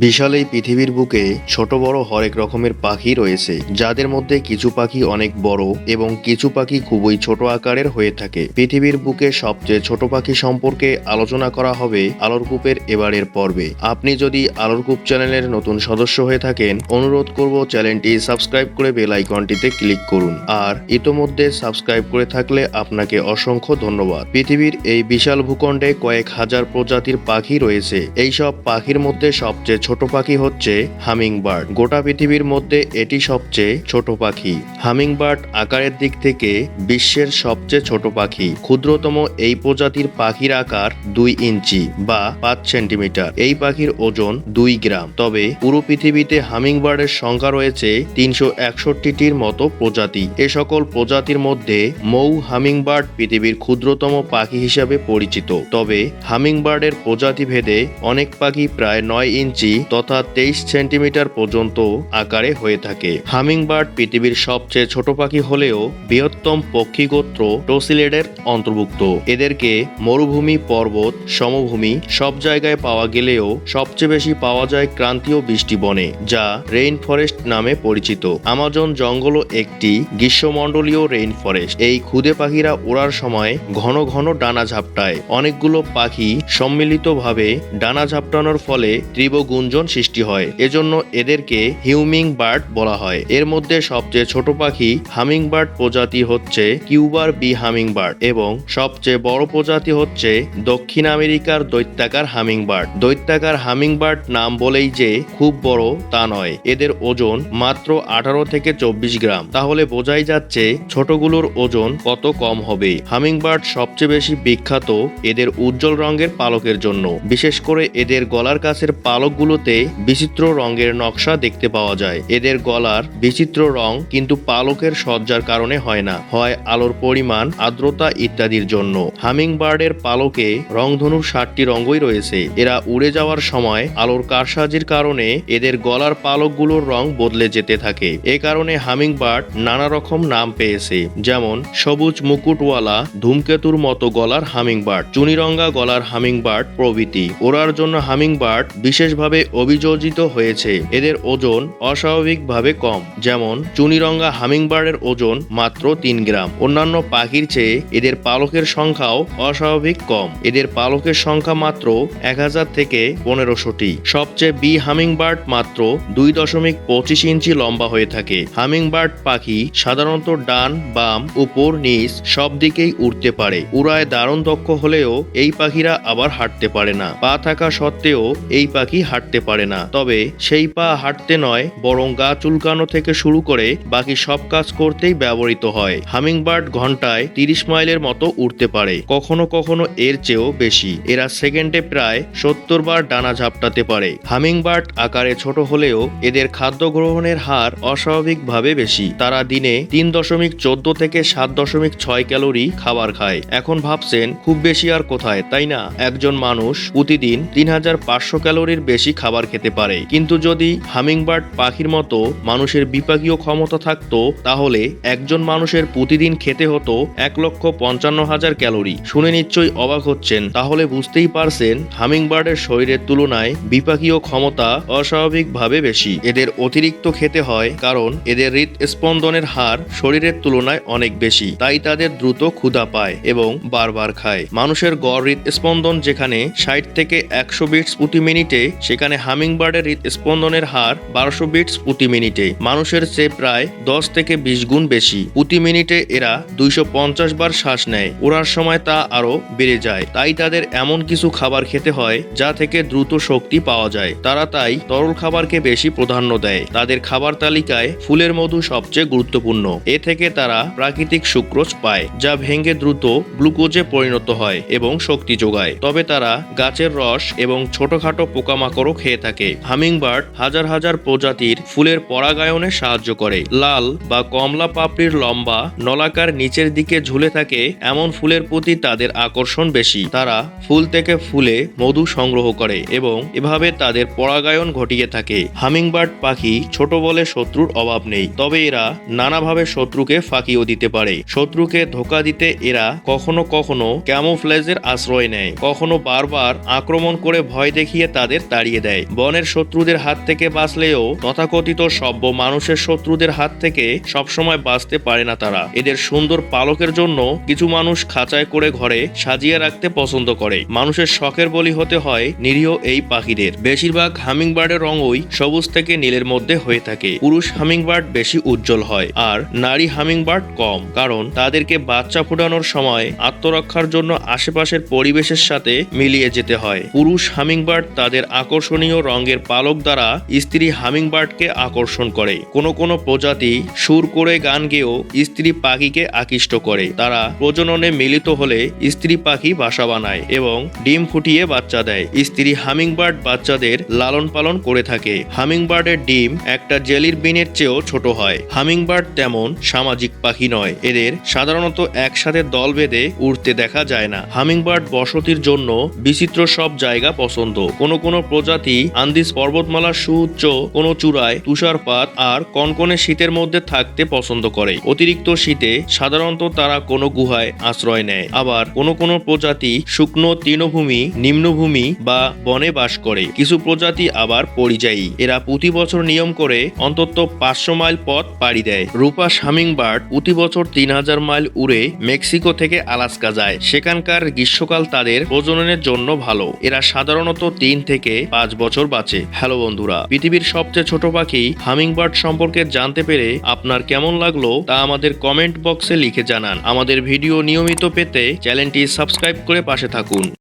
বিশাল এই পৃথিবীর বুকে ছোট বড় হরেক রকমের পাখি রয়েছে, যাদের মধ্যে কিছু পাখি অনেক বড় এবং কিছু পাখি খুবই ছোট আকারের হয়ে থাকে। পৃথিবীর বুকে সবচেয়ে ছোট পাখি সম্পর্কে আলোচনা করা হবে আলোর কূপের এবারের পর্বে। আপনি যদি আলোর কূপ চ্যানেলের নতুন সদস্য হয়ে থাকেন, অনুরোধ করব চ্যানেলটি সাবস্ক্রাইব করে বেল আইকনটিতে ক্লিক করুন। আর ইতোমধ্যে সাবস্ক্রাইব করে থাকলে আপনাকে অসংখ্য ধন্যবাদ। পৃথিবীর এই বিশাল ভূখণ্ডে কয়েক হাজার প্রজাতির পাখি রয়েছে। এইসব পাখির মধ্যে সবচেয়ে ছোট পাখি হচ্ছে হামিং বার্ড গোটা পৃথিবীর মধ্যে এটি সবচেয়ে ছোট পাখি। হামিং বার্ড আকারের দিক থেকে বিশ্বের সবচেয়ে ছোট পাখি। ক্ষুদ্রতম এই প্রজাতির পাখির আকার দুই ইঞ্চি বা পাঁচ সেন্টিমিটার। এই পাখির ওজন দুই গ্রাম। তবে পুরো পৃথিবীতে হামিং বার্ডের সংখ্যা রয়েছে তিনশো একষট্টিটির মতো প্রজাতি। এ সকল প্রজাতির মধ্যে মৌ হামিং বার্ড পৃথিবীর ক্ষুদ্রতম পাখি হিসাবে পরিচিত। তবে হামিং বার্ডের প্রজাতি ভেদে অনেক পাখি প্রায় নয় ইঞ্চি তথা তেইশ সেন্টিমিটার পর্যন্ত আকারে হয়ে থাকে। হামিং বার্ড পৃথিবীর সবচেয়ে ছোট পাখি হলেও বৃহত্তম পক্ষী গোত্র টোসিলেডের অন্তর্ভুক্ত। এদেরকে মরুভূমি, পর্বত, সমভূমি সব জায়গায় পাওয়া গেলেও সবচেয়ে বেশি পাওয়া যায় ক্রান্তীয় বৃষ্টি বনে, যা রেইন ফরেস্ট নামে পরিচিত। আমাজন জঙ্গলও একটি গ্রীষ্মমণ্ডলীয় রেইন ফরেস্ট এই ক্ষুদে পাখিরা ওড়ার সময় ঘন ঘন ডানা ঝাপটায়। অনেকগুলো পাখি সম্মিলিতভাবে ডানা ঝাপটানোর ফলে তীব্র গুঞ্জন সৃষ্টি হয়। এজন্য এদেরকে হিউমিং বার্ড বলা হয়। এর মধ্যে সবচেয়ে ছোট পাখি হামিং বার্ড প্রজাতি হচ্ছে কিউবার বি হামিং বার্ড এবং সবচেয়ে বড় প্রজাতি হচ্ছে দক্ষিণ আমেরিকার দৈত্যাকার হামিং বার্ড দৈত্যাকার হামিং বার্ড নাম বলেই যে খুব বড় তা নয়। এদের ওজন মাত্র আঠারো থেকে চব্বিশ গ্রাম। তাহলে বোঝাই যাচ্ছে ছোটগুলোর ওজন কত কম হবে। হামিং বার্ড সবচেয়ে বেশি বিখ্যাত এদের উজ্জ্বল রঙের পালকের জন্য। বিশেষ করে এদের গলার কাছের পালকগুলোতে বিচিত্র রঙের নকশা দেখতে পাওয়া যায়। এদের গলার বিচিত্র রং কিন্তু পালকের সজ্জার কারণে হয় না। হয় আলোর পরিমাণ, আর্দ্রতা ইত্যাদির জন্য। হামিং বার্ডের পালকে রংধনুর ষাটটি রঙই রয়েছে। এরা উড়ে যাওয়ার সময় আলোর কারসাজির কারণে এদের গলার পালকগুলোর রং বদলে যেতে থাকে। এ কারণে হামিং বার্ড নানা রকম নাম পেয়েছে। যেমন, সবুজ মুকুটওয়ালা ধূমকেতুর মতো গলার হামিং বার্ড চুনিরঙ্গা গলার হামিং বার্ড প্রভৃতি। ওড়ার জন্য হামিং বার্ড বিশেষভাবে অভিযোজিত হয়েছে। এদের ওজন অস্বাভাবিকভাবে কম, যেমন চুনিরঙ্গা হামিংবার্ডের ওজন মাত্র তিন গ্রাম। অন্যান্য পাখির চেয়ে এদের পালকের সংখ্যাও অস্বাভাবিক কম। এদের পালকের সংখ্যা মাত্র এক হাজার থেকে পনেরোশোটি। সবচেয়ে বি হামিংবার্ড মাত্র দুই দশমিক পঁচিশ ইঞ্চি লম্বা হয়ে থাকে। হামিংবার্ড পাখি সাধারণত ডান, বাম, উপর, নিচ সব দিকেই উড়তে পারে। উড়ায় দারুণ দক্ষ হলেও এই পাখিরা আবার হাঁটতে পারে না। পা থাকা সত্ত্বেও এই পাখি হাঁটতে পারে না। তবে সেই পা হাঁটতে নয়, বরং গা চুলকানো থেকে শুরু করে বাকি সব কাজ করতেই ব্যবহৃত হয়। হামিংবার্ড ঘন্টায় তিরিশ মাইলের মতো উড়তে পারে। কখনো কখনো এর চেয়েও বেশি। এরা সেকেন্ডে প্রায় সত্তর বার ডানা ঝাপটাতে পারে। হামিংবার্ড আকারে ছোট হলেও এদের খাদ্য গ্রহণের হার অস্বাভাবিকভাবে বেশি। তারা দিনে তিন দশমিক চোদ্দ থেকে সাত দশমিক ছয় ক্যালোরি খাবার খায়। এখন ভাবছেন, খুব বেশি আর কোথায়, তাই না? একজন মানুষ প্রতিদিন তিন হাজার পাঁচশো ক্যালোরির বেশি খাবার খেতে পারে। কিন্তু যদি হামিংবার্ড পাখির মতো মানুষের বিপাকীয় ক্ষমতা থাকতো, তাহলে একজন মানুষের প্রতিদিন খেতে হতো এক লক্ষ পঞ্চান্ন হাজার ক্যালোরি। শুনে নিশ্চয়ই অবাক হচ্ছেন। তাহলে বুঝতেই পারছেন হামিংবার্ডের শরীরের তুলনায় বিপাকীয় ক্ষমতা অস্বাভাবিকভাবে বেশি। এদের অতিরিক্ত খেতে হয় কারণ এদের হৃদস্পন্দনের হার শরীরের তুলনায় অনেক বেশি। তাই তাদের দ্রুত ক্ষুধা পায় এবং বারবার খায়। মানুষের গড় হৃদস্পন্দন যেখানে ষাট থেকে একশো বিটস প্রতি মিনিটে, সেখানে হামিংবার্ডের হৃদস্পন্দনের হার বারোশো বিটস প্রতি মিনিটে। মানুষের চেয়ে প্রায় দশ থেকে বিশ গুণ বেশি। প্রতি মিনিটে এরা দুইশো পঞ্চাশ বার শ্বাস নেয়। ওড়ার সময় তা আরও বেড়ে যায়। তাই তাদের এমন কিছু খাবার খেতে হয় যা থেকে দ্রুত শক্তি পাওয়া যায়। তারা তাই তরল খাবারকে বেশি প্রাধান্য দেয়। তাদের খাবার তালিকায় ফুলের মধু সবচেয়ে গুরুত্বপূর্ণ। এ থেকে তারা প্রাকৃতিক সুক্রোজ পায়, যা ভেঙে দ্রুত গ্লুকোজে পরিণত হয় এবং শক্তি যোগায়। তবে তারা গাছের রস এবং ছোটখাটো পোকামাকড়ও খেয়ে থাকে। হামিংবার্ড হাজার হাজার প্রজাতির ফুলের পরাগায়নে সাহায্য করে। লাল বা কমলা পাপড়ির লম্বা নলাকার নিচের দিকে ঝুলে থাকে, এমন ফুলের প্রতি তাদের আকর্ষণ বেশি। তারা ফুল থেকে ফুলে মধু সংগ্রহ করে এবং এভাবে তাদের পরাগায়ন ঘটিয়ে থাকে। হামিংবার্ড পাখি ছোট বলে শত্রুর অভাব নেই, তবে এরা নানাভাবে শত্রুকে ফাঁকিও দিতে পারে। শত্রুকে ধোকা দিতে এরা কখনো কখনো ক্যামোফ্লেজের আশ্রয় নেয়। কখনো বারবার আক্রমণ করে ভয় দেখিয়ে তাদের তাড়িয়ে দেয়। দেয়। বনের শত্রুদের হাত থেকে বাঁচলেও তথাকথিত সভ্য মানুষের শত্রুদের হাত থেকে সবসময় বাঁচতে পারে না তারা। এদের সুন্দর পালকের জন্য কিছু মানুষ খাঁচায় করে ঘরে সাজিয়ে রাখতে পছন্দ করে। মানুষের শখের বলি হতে হয় নিরীহ এই পাখিদের। বেশিরভাগ হামিংবার্ডের রঙই সবুজ থেকে নীলের মধ্যে হয়ে থাকে। পুরুষ হামিংবার্ড বেশি উজ্জ্বল হয় আর নারী হামিংবার্ড কম, কারণ তাদেরকে বাচ্চা ফোটানোর সময় আত্মরক্ষার জন্য আশেপাশের পরিবেশের সাথে মিলিয়ে যেতে হয়। পুরুষ হামিংবার্ড তাদের আকর্ষণীয় রঙের পালক দ্বারা স্ত্রী হামিংবার্ডকে আকর্ষণ করে। কোনো কোনো প্রজাতি সুর করে গান গেয়েও স্ত্রী পাখিকে আকৃষ্ট করে। তারা প্রজননে মিলিত হলে স্ত্রী পাখি বাসা বানায় এবং ডিম ফুটিয়ে বাচ্চা দেয়। স্ত্রী হামিংবার্ড বাচ্চাদের লালন পালন করে থাকে। হামিংবার্ডের ডিম একটা জেলির বিনের চেয়েও ছোট হয়। হামিংবার্ড তেমন সামাজিক পাখি নয়। এদের সাধারণত একসাথে দল বেঁধে উড়তে দেখা যায় না। হামিংবার্ড বসতির জন্য বিচিত্র সব জায়গা পছন্দ। কোনো কোনো প্রজাতি আন্দিজ পর্বতমালার সুউচ্চ কোনো চূড়ায় তুষারপাত আর কনকনে শীতের মধ্যে থাকতে পছন্দ করে। অতিরিক্ত শীতে সাধারণত তারা কোনো গুহায় আশ্রয় নেয়। আবার কোনো কোনো প্রজাতি শুকনো তৃণভূমি, নিম্নভূমি বা বনে বাস করে। কিছু প্রজাতি আবার পরিযায়ী। এরা প্রতি বছর নিয়ম করে অন্তত পাঁচশো মাইল পথ পাড়ি দেয়। রূপা হামিংবার্ড প্রতি বছর তিন হাজার মাইল উড়ে মেক্সিকো থেকে আলাস্কা যায়। সেখানকার গ্রীষ্মকাল তাদের প্রজননের জন্য ভালো। এরা সাধারণত তিন থেকে পাঁচ বছর বাঁচে। হ্যালো বন্ধুরা, পৃথিবীর সবচেয়ে ছোট পাখি হামিংবার্ড সম্পর্কে জানতে পেরে আপনার কেমন লাগল তা আমাদের কমেন্ট বক্সে লিখে জানান। আমাদের ভিডিও নিয়মিত পেতে চ্যানেলটি সাবস্ক্রাইব করে পাশে থাকুন।